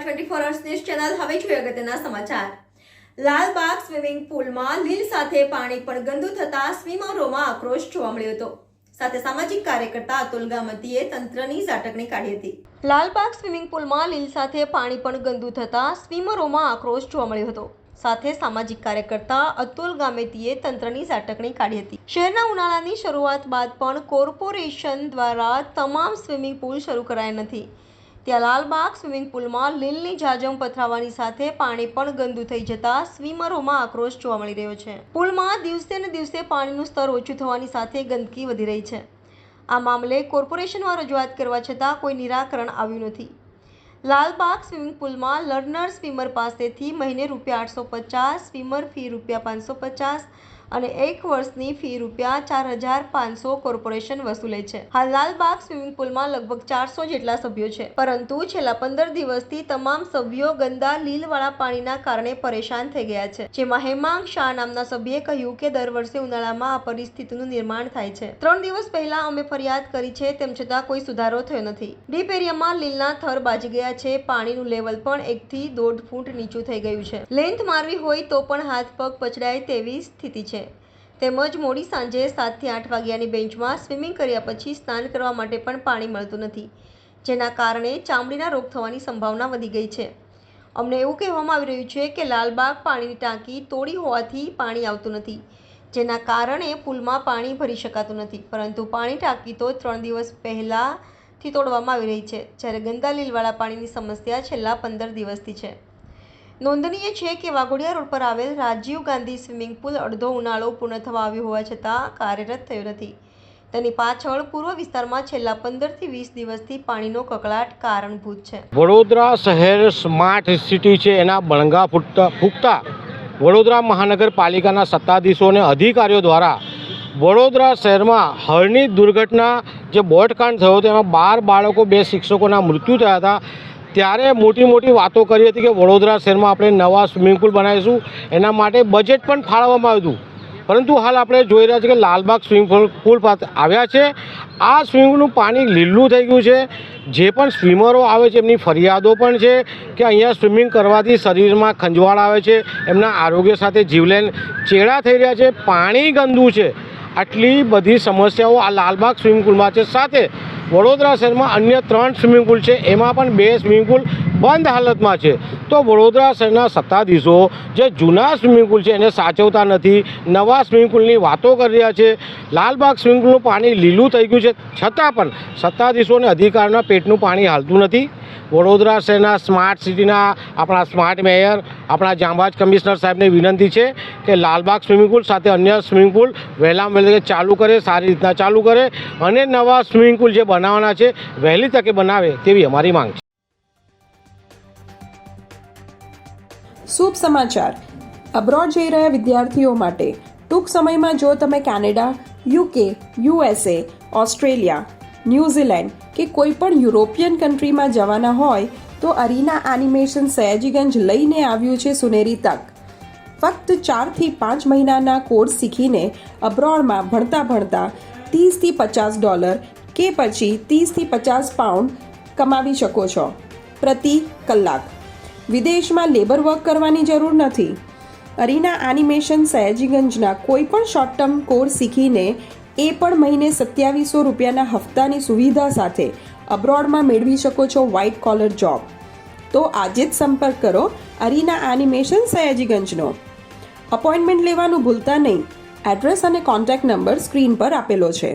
પાણી ગંદુ થતા સ્વિમરોમાં આક્રોશ જોવા મળ્યો હતો. સાથે સામાજિક કાર્યકર્તા અતુલ ગામતીએ તંત્રની લાલબાગ સ્વિમિંગ પુલમાં લીલ સાથે પાણી પણ ગંદુ થતા સ્વિમરોમાં આક્રોશ જોવા મળ્યો હતો. સાથે સામાજિક કાર્યકર્તા અતુલ ગામેતીએ તંત્રની ઝાટકણી કાઢી હતી. શહેરના ઉનાળાની શરૂઆત બાદ પણ કોર્પોરેશન દ્વારા તમામ સ્વિમિંગ પુલ શરૂ કરાયા નથી. ત્યાં લાલબાગ સ્વિમિંગ પુલમાં લીલની જાજમ પથરાવાની સાથે પાણી પણ ગંદુ થઈ જતા સ્વિમરોમાં આક્રોશ જોવા મળી રહ્યો છે. પુલમાં દિવસે ને દિવસે પાણીનું સ્તર ઓછું થવાની સાથે ગંદકી વધી રહી છે. આ મામલે કોર્પોરેશનમાં રજૂઆત કરવા છતાં કોઈ નિરાકરણ આવ્યું નથી. લાલબાગ સ્વિમિંગ પુલમાં લર્નર સ્વિમર પાસેથી મહિને રૂપિયા આઠસો પચાસ, સ્વિમર ફી રૂપિયા પાંચસો પચાસ અને એક વર્ષની ફી રૂપિયા ચાર હજાર પાંચસો કોર્પોરેશન વસૂલે છે. હાલ લાલબાગ સ્વિમિંગ પુલમાં લગભગ ચારસો જેટલા સભ્યો છે. પરંતુ છેલ્લા પંદર દિવસથી તમામ સભ્યો ગંદા લીલવાળા પાણીના કારણે પરેશાન થઈ ગયા છે. જેમાં હેમાંગ શાહ નામના સભ્યે કહ્યું કે દર વર્ષે ઉનાળામાં આ પરિસ્થિતિનું નિર્માણ થાય છે. ત્રણ દિવસ પહેલા અમે ફરિયાદ કરી છે, તેમ છતાં કોઈ સુધારો થયો નથી. ડીપ એરિયામાં લીલના થર બાજી ગયા છે. પાણીનું લેવલ પણ એકથી દોઢ ફૂટ નીચું થઈ ગયું છે. લેન્થ મારવી હોય તો પણ હાથ પગ પછડાય તેવી સ્થિતિ છે. તેમજ મોડી સાંજે સાતથી આઠ વાગ્યાની બેન્ચમાં સ્વિમિંગ કર્યા પછી સ્નાન કરવા માટે પણ પાણી મળતું નથી, જેના કારણે ચામડીના રોગ થવાની સંભાવના વધી ગઈ છે. અમને એવું કહેવામાં આવી રહ્યું છે કે લાલબાગ પાણીની ટાંકી તોડી હોવાથી પાણી આવતું નથી, જેના કારણે પુલમાં પાણી ભરી શકાતું નથી, પરંતુ પાણી ટાંકી તો ત્રણ દિવસ પહેલાંથી તોડવામાં આવી રહી છે, જ્યારે ગંદા લીલવાળા પાણીની સમસ્યા છેલ્લા પંદર દિવસથી છે. નોંધનીય છે કે વાઘોડિયા રોડ પર આવેલ રાજીવ ગાંધી સ્વિમિંગ પુલ અડધો ઉનાળો પૂર્ણ થવા આવ્યો હોવા છતાં કાર્યરત થયો નથી. તેની પાછળ પૂર્વ વિસ્તારમાં છેલ્લા પંદરથી વીસ દિવસથી પાણીનો કકળાટ કારણભૂત છે. વડોદરા શહેર સ્માર્ટ સિટી છે. એના બણગા ફૂટતા ફૂંકતા વડોદરા મહાનગરપાલિકાના સત્તાધીશો અને અધિકારીઓ દ્વારા વડોદરા શહેરમાં હળની દુર્ઘટના જે બોટકાંડ થયો હતો એમાં બાર બાળકો, બે શિક્ષકોના મૃત્યુ થયા હતા. ત્યારે મોટી મોટી વાતો કરી હતી કે વડોદરા શહેરમાં આપણે નવા સ્વિમિંગ પુલ બનાવીશું. એના માટે બજેટ પણ ફાળવવામાં આવ્યું હતું. પરંતુ હાલ આપણે જોઈ રહ્યા છીએ કે લાલબાગ સ્વિમિંગ પુલ આવ્યા છે. આ સ્વિમિંગનું પાણી લીલું થઈ ગયું છે. જે પણ સ્વિમરો આવે છે, એમની ફરિયાદો પણ છે કે અહીંયા સ્વિમિંગ કરવાથી શરીરમાં ખંજવાળ આવે છે. એમના આરોગ્ય સાથે જીવલેણ ચેડા થઈ રહ્યા છે. પાણી ગંદુ છે. આટલી બધી સમસ્યાઓ આ લાલબાગ સ્વિમિંગ પુલમાં છે. સાથે વડોદરા શહેરમાં અન્ય ત્રણ સ્વિમિંગ પુલ છે. એમાં પણ બે સ્વિમિંગ પુલ બંધ હાલતમાં છે. તો વડોદરા શહેરના સત્તાધીશો જે જૂના સ્વિમિંગ પુલ છે એને સાચવતા નથી, નવા સ્વિમિંગ પુલની વાતો કરી રહ્યા છે. લાલબાગ સ્વિમિંગ પુલનું પાણી લીલું થઈ ગયું છે. છતાં પણ સત્તાધીશોને અધિકારના પેટનું પાણી હાલતું નથી. વડોદરા શહેરના સ્માર્ટ સિટીના આપણા સ્માર્ટ મેયર, આપણા જાંબાજ કમિશનર સાહેબને વિનંતી છે કે લાલબાગ સ્વિમિંગ પુલ સાથે અન્ય સ્વિમિંગ પુલ વહેલામાં વહેલી ચાલુ કરે, સારી રીતના ચાલુ કરે અને નવા સ્વિમિંગ પુલ જે બનાવવાના છે, વહેલી તકે બનાવે તેવી અમારી માંગ છે. શુભ સમાચાર. અબ્રોડ જઈ રહ્યા વિદ્યાર્થીઓ માટે. ટૂંક સમયમાં જો તમે Canada UK USA Australia New Zealand કે કોઈ પણ યુરોપિયન કન્ટ્રીમાં જવાના હોય, તો અરીના એનિમેશન સયાજીગંજ લઈને આવ્યું છે સુનેરી તક. ફક્ત ચારથી પાંચ મહિનાના કોર્સ શીખીને અબ્રોડમાં ભણતા ભણતા ત્રીસથી પચાસ ડોલર કે પછી ત્રીસથી પચાસ પાઉન્ડ કમાવી શકો છો. પ્રતિ કલાક. વિદેશમાં લેબર વર્ક કરવાની જરૂર નથી. અરીના એનિમેશન સયાજીગંજના કોઈ પણ શોર્ટ ટર્મ કોર્સ શીખીને એ પણ મહિને સત્યાવીસો રૂપિયાના હપ્તાની સુવિધા સાથે અબ્રોડમાં મેળવી શકો છો વ્હાઇટ કોલર જોબ તો આજે જ સંપર્ક કરો અરીના એનિમેશન સયાજીગંજનો. અપોઇન્ટમેન્ટ લેવાનું ભૂલતા નહીં. એડ્રેસ અને કોન્ટેક્ટ નંબર સ્ક્રીન પર આપેલો છે.